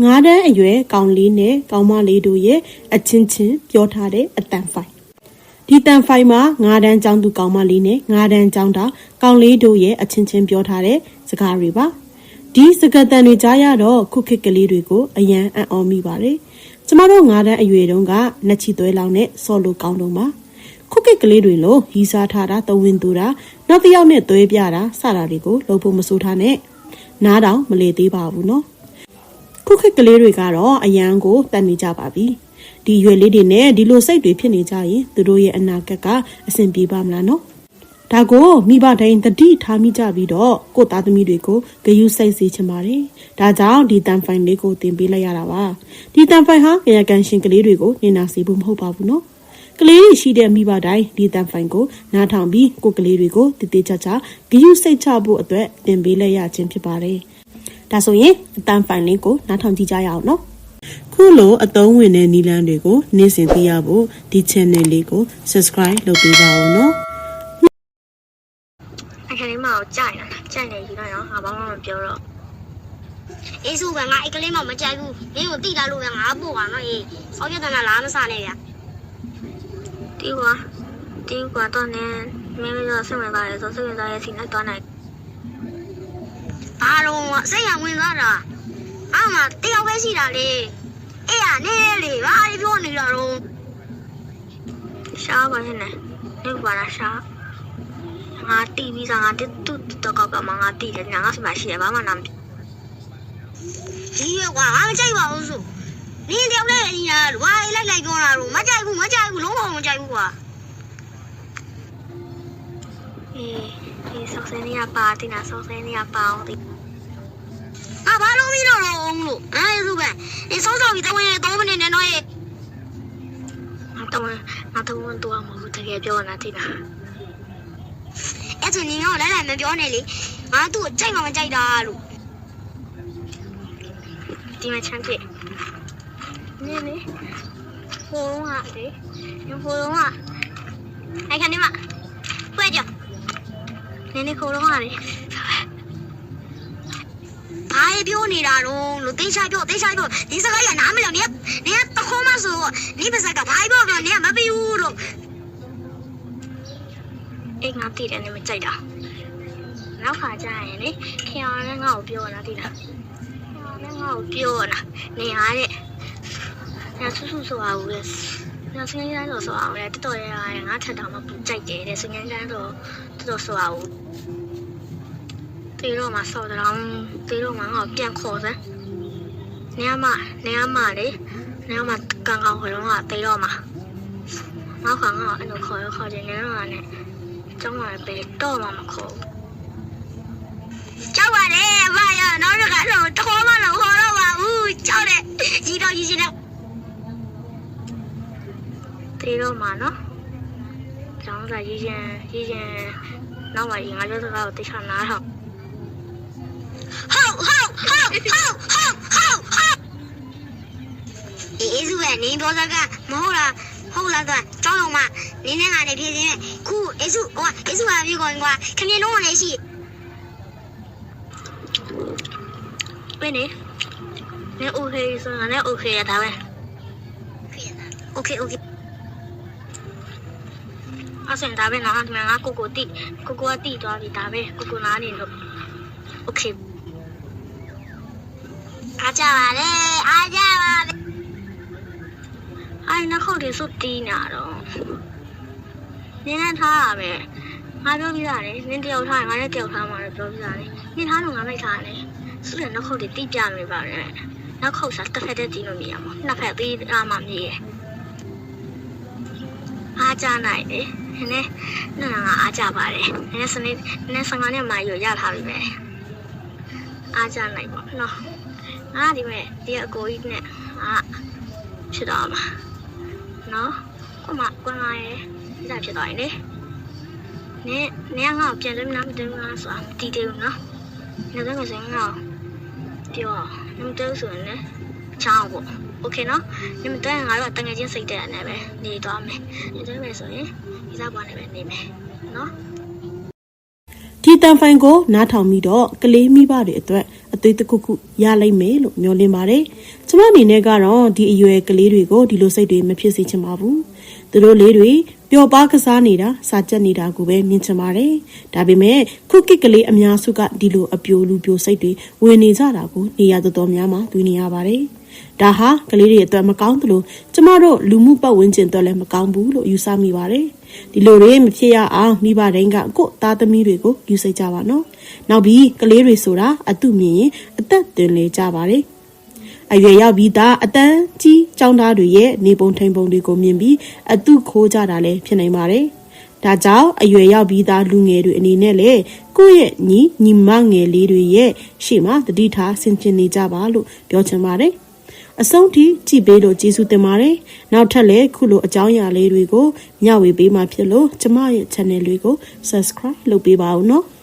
ငါးတန်းအရွယ်ကောင်လေးနဲ့ကောင်မလေးတို့ရဲ့အချင်းချင်းပြောထားတဲ့အတန်ဖိုင်ဒီတန်ဖိုင်မှာငါးတန်းចောင်းသူကောင်မလေးနဲ့ငါးတန်းចောင်းတာကောင်လေးတို့ရဲ့အချင်းချင်းပြောထားတဲ့စကားတွေပါဒီစကားတန်တွေကြားရတော့ခုခေတ်ကလေးတွေကိုအယံအံ့ဩမိပါတယ်ကျမတို့ငါးတန်းအရွယ်တုန်းကနှက်ချီသွဲလောင်နဲ့ဆော်လိုကောင်းတုံးပါခုခေတ်ကလေးတွေလိုရီစားထားတာတဝင်းသူတာနောက်တစ်ယောက်နဲ့သွဲပြတာစတာတွေကိုလုပ်ဖို့မစိုးထားနဲ့နားတောင်မလေသေးပါဘူးနော် ခုခေတ်ကလေးတွေကတော့အယံကိုတတ်နေကြပါပြီဒီရွယ်လေးတွေနဲ့ဒီလိုစိတ်တွေဖြစ်နေကြရင်သူတို့ရဲ့အနာဂတ်ကအဆင်ပြေပါမလားနော်ဒါကိုမိဘတိုင်းတတိထားမိကြပြီးတော့ကိုယ့်သားသမီးတွေကိုဂယုစိုက်စေချင်ပါတယ်ဒါကြောင့်ဒီတန်ဖိုင်လေးကိုတင်ပေးလိုက်ရတာပါဒီတန်ဖိုင်ဟာကြရကန်ရှင်ကလေးတွေကိုနေနာစေဖို့မဟုတ်ပါဘူးနော်ကလေးတွေရှိတဲ့မိဘတိုင်းဒီတန်ဖိုင်ကိုနားထောင်ပြီးကိုယ့်ကလေးတွေကိုတည်တည်ချာချာဂယုစိတ်ချဖို့အတွက်တင်ပေးလိုက်ရခြင်းဖြစ်ပါတယ် ဒါဆိုရင်အတန်ဖိုင်လင်းကိုနားထောင်ကြည့်ကြရအောင်နော်ခုလိုအသုံးဝင်တဲ့နီလန်းတွေကိုနေ့စဉ်သိရဖို့ဒီ channel လေးကို subscribe လုပ်ပေးပါဦးနော်အခန်းလေးမကိုကြိုက်တာကြိုက်နေယူလိုက်တော့ငါဘာမှမပြောတော့အေးစုပဲငါအိတ်ကလေးမှမကြိုက်ဘူးမင်းကိုတိလာလို့ပဲငါပို့ပါနော်အေးဆောက်ရတဲ့နာလားမစားနဲ့ဗျာတီးကွာတီးကွာတော့နဲ့မင်းတို့ဆက်ဝင်သွားတယ်ဆိုဆက်ဝင်သွားရဲ့စီနဲ့သွားနိုင် ဘာလို့စိတ်ရဝင်သွားတာအာမတယောက်ပဲရှိတာလေအေးရနေလေဘာဒီပြောနေတာတော့ရှားပါရဲ့နဲ့နေပါလားရှားငါတီးပြီးစားငါတူတူတော့ကောက်ကမှငါတီးတယ်ငါငါစမရှိရဘာမှနာမဒီရွက်ကွာငါမကြိုက်ပါဘူးစုနင်းတယောက်နဲ့အညာဝါလိုက်လိုက်ပြောတာတော့မကြိုက်ဘူးမကြိုက်ဘူးလုံးဝမကြိုက်ဘူးကွာအေးဒီဆောက်စင်းနေရပါတင်တာဆောက်စင်းနေရပါအောင် ဒီငါဘာလို့မလို့တော့အောင်လို့အေးစုပဲဒီဆောက်ဆောက်ပြီးတဝင်3မိနစ်နဲ့တော့ရေငါတော့ငါတော့တော့မဟုတ်တကယ်ပြောနေတာတင်တာအဲ့ဆိုနင်းကလည်းလည်းမပြောနဲ့လေငါသူ့ကိုကြိုက်မှမကြိုက်တာလို့ဒီမှာချမ်းပြနေနေဟိုးဟာလေဟိုးဟာအဲ့ခဏမပွဲကြနေနေခိုးတော့ဟာလေ ဘာပြောနေတာတော့လို့တေးချပြောတေးချပြောဒီစကားရနားမလျော်နေနေတခေါ်မဆိုနေပါစကဘာပြောပြောနေမပြီးဘူးလို့အိတ်ငါတည်တယ်နေမကြိုက်တာနောက်ခါကျရင်လေခင်အောင်လည်းငါ့ကိုပြောလာတည်လားခင်အောင်လည်းငါ့ကိုပြောလာနေရတဲ့ညဆူဆူဆိုအောင်လေညစငယ်ရမ်းတော့ဆိုအောင်လေတော်တော်ရရငါထက်တောင်မှပူကြိုက်တယ်တဲ့စငယ်ရမ်းတော့တော်တော်ဆိုအောင်တေတော့မှဆော်တော့တေတော့မှငါ့ ကိုပြန်ခေါ်စမ်းနေရမနေရမလေနေရမကန်ကောင်ခေါ်တော့ငါတေတော့မှငါခါငါအဲ့လိုခေါ်ရခေါ်တယ်နေတော့နဲ့ကျောင်းမှာပဲတော့မှမခေါ်ကြောက်ပါတယ်ဘာရနောက်တစ်ခါတော့တခေါ်မလို့ခေါ်တော့ပါဘူးကြောက်တယ်ကြီးတော့ကြီးနေဘူးတေးတော့မှနော်ကျောင်းစာရေးချင်းရေးချင်းနောက်မှရင်ငါပြောစကားကိုတိတ်ချနားထောင်ဟုတ်ဟုတ် အေးစုရဲ့နင်းတော်သားကမဟုတ်လားဟုတ်လားကွာကြောင်းလုံးမနင်းနဲ့ငါနဲ့ဖြည့်စင်းနဲ့ခုအေးစုဟိုအေးစုကပြေကုန်ကွာခမင်းလုံးကလည်းရှိဝင်းနေနေ okay ဆိုငါနဲ့ okay ရတာပဲ okay okay အဆင်ဒါပဲနော်ငါကိုကိုတိကိုကိုကတိသွားပြီဒါပဲကိုကိုနားနေလို့ okay အားကြပါလေအားကြပါလေအိုင်နောက်ခုတ်တွေစုတီးနာတော့နင်းနဲ့ထားရပဲငါပြောပြရတယ်နင်းတယောက်ထားရင်ငါလည်းတယောက်ထားမှာလည်းပြောပြရတယ်နင်းထားလို့ငါမိတ်ထားတယ်စုရနောက်ခုတ်တွေတိပြနေပါနဲ့နောက်ခုတ်စားတစ်ဖက်တည်းတီးလို့မရဘူးနှစ်ဖက်တီးအားမှမြည်ရအားကြနိုင်တယ်နည်းနည်းနည်းငါအားကြပါတယ်နည်းနည်းစနေနည်းနည်း15နဲ့မှရရထားပြီပဲအားကြနိုင်ပေါ့နော် အားဒီမဲ့ဒီအကိုကြီးနဲ့အာဖြစ်တော့မှာ နော်ကိုမကွန်လာရဲ့ဒါဖြစ်သွားရင်လေနင်းနင်းငါ့ကိုပြန်လို့နားမတင်ဘူးလားဆိုတာမတည်သေးဘူးနော်နေတော့မစင်းငါ့ကိုပြောနမတဲဆိုရင်လည်းချောင်းပေါ့โอเคနော်နမတဲငါတို့ကတငယ်ချင်းစိတ်တဲ့အနေပဲနေသွားမယ်နေတယ်ပဲဆိုရင်ဒီစားပွားနေပဲနေမယ်နော် ဒီ တန်ဖိုင်ကိုနားထောင်ပြီးတော့ကလေးမိဘတွေအတွက်အသွေးတစ်ခုခုရလိမ့်မယ်လို့မျှော်လင့်ပါတယ်။ကျမအနေနဲ့ကတော့ဒီအရွယ်ကလေးတွေကိုဒီလိုစိတ်တွေမဖြစ်စေချင်ပါဘူး။သူတို့လေးတွေပျော်ပါကစားနေတာစာကြက်နေတာကိုပဲမြင်ချင်ပါတယ်။ဒါပေမဲ့ခုကစ်ကလေးအများစုကဒီလိုအပြိုလူပြိုစိတ်တွေဝင်နေကြတာကိုနေရာတော်တော်များများတွေ့နေရပါတယ်။ဒါဟာကလေးတွေအတွက်မကောင်းသလိုကျမတို့လူမှုပတ်ဝန်းကျင်အတွက်လည်းမကောင်းဘူးလို့ယူဆမိပါတယ်။ ဒီလိုတွေမဖြစ်ရအောင်မိဘတိုင်းကကိုယ့်သားသမီးတွေကိုယူစိတ်ကြပါနော်။နောက်ပြီးကလေးတွေဆိုတာအတုမြင်ရင်အသက်သွင်းလေကြပါတယ်။အရွယ်ရောက်ပြီးသားအတန်းကြီးចောင်းသားတွေရဲ့နေပုံထိန်ပုံတွေကိုမြင်ပြီးအတုခိုးကြတာလည်းဖြစ်နိုင်ပါတယ်။ဒါကြောင့်အရွယ်ရောက်ပြီးသားလူငယ်တွေအနေနဲ့လည်းကိုယ့်ရဲ့ညီညီမငယ်လေးတွေရဲ့ရှေ့မှာတတိထားဆင်ခြင်နေကြပါလို့ပြောချင်ပါတယ်။ အဆုံးထိကြည်ပေးလို့ကျေးဇူးတင်ပါတယ်။နောက်ထပ်လည်းခုလိုအကြောင်းအရာလေးတွေကိုမျှဝေပေးမှဖြစ်လို့ကျမရဲ့ channel လေးကို subscribe လုပ်ပေးပါဦးနော်။